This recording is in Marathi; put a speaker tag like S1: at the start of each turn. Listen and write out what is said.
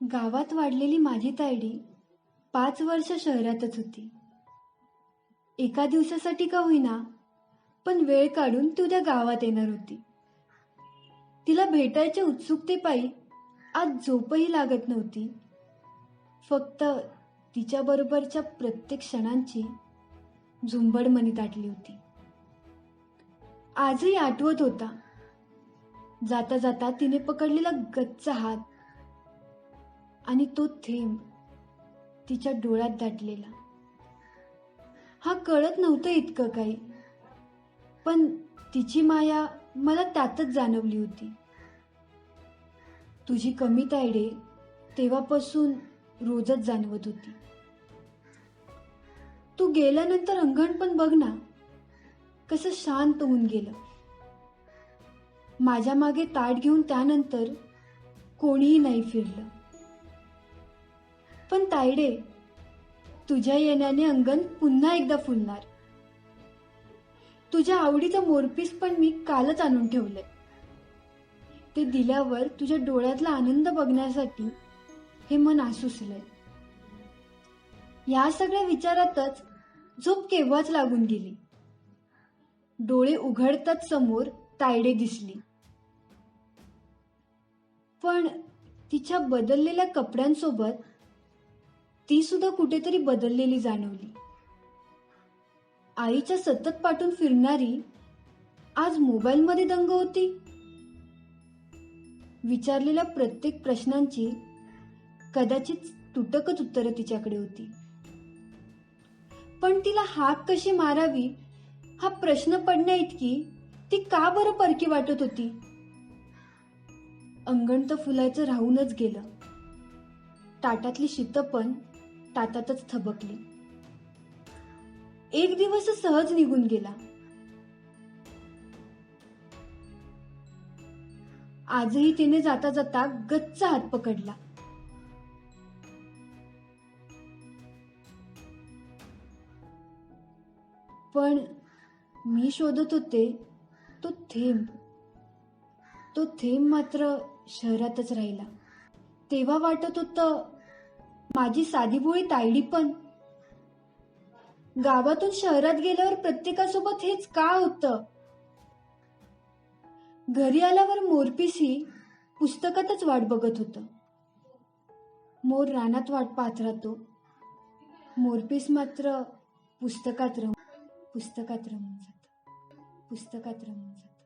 S1: गावात वाढलेली माझी तायडी पाच वर्ष शहरातच होती. एका दिवसासाठी का होईना पण वेळ काढून ती उद्या गावात येणार होती. तिला भेटायच्या उत्सुकतेपायी आज झोपही लागत नव्हती. फक्त तिच्याबरोबरच्या प्रत्येक क्षणांची झुंबड मनी ताटली होती. आजही आठवत होता. जाता जाता तिने पकडलेला गच्च हात आणि तो थेंब तिच्या डोळ्यात दाटलेला. हा कळत नव्हतं इतकं काही पण तिची माया मला त्यातच जाणवली होती. तुझी कमी तायडे तेव्हापासून रोजच जाणवत होती. तू गेल्यानंतर अंगण पण बघ ना कसं शांत होऊन गेलं. माझ्या मागे ताट घेऊन त्यानंतर कोणीही नाही फिरलं. पण तायडे तुझ्या येण्याने अंगण पुन्हा एकदा फुलणार. तुझ्या आवडीचं मोरपीस पण मी कालच आणून ठेवलंय. ते दिल्यावर तुझ्या डोळ्यातला आनंद बघण्यासाठी हे मन आसुसलंय. या सगळ्या विचारातच झोप केव्हाच लागून गेली? डोळे उघडताच समोर तायडे दिसली. पण तिच्या बदललेल्या कपड्यांसोबत ती सुद्धा कुठेतरी बदललेली जाणवली. आईच्या सतत पाठून फिरणारी आज मोबाईलमध्ये दंग होती. विचारलेल्या प्रत्येक प्रश्नांची कदाचित तुटकच उत्तरं तिच्याकडे होती. पण तिला हाक कशी मारावी हा प्रश्न पडण्या इतकी ती का बरं परकी वाटत होती? अंगण तर फुलायचं राहूनच गेलं. ताटातली शीतं पण ताटातच थबकली. एक दिवस सहज निघून गेला. आजही तिने जाता जाता गच्च हात पकडला. पण मी शोधत होते तो थेंब तो थेंब मात्र शहरातच राहिला. तेव्हा वाटत होतं माझी साधीभोळी तायडी पण. गावातून शहरात गेल्यावर प्रत्येकासोबत हेच का होतं? घरी आल्यावर मोरपीसही पुस्तकातच वाट बघत होतं. मोर रानात वाट पाहत राहतो. मोरपीस मात्र पुस्तकात रम पुस्तकात रमून जात. पुस्तकात रमून जात.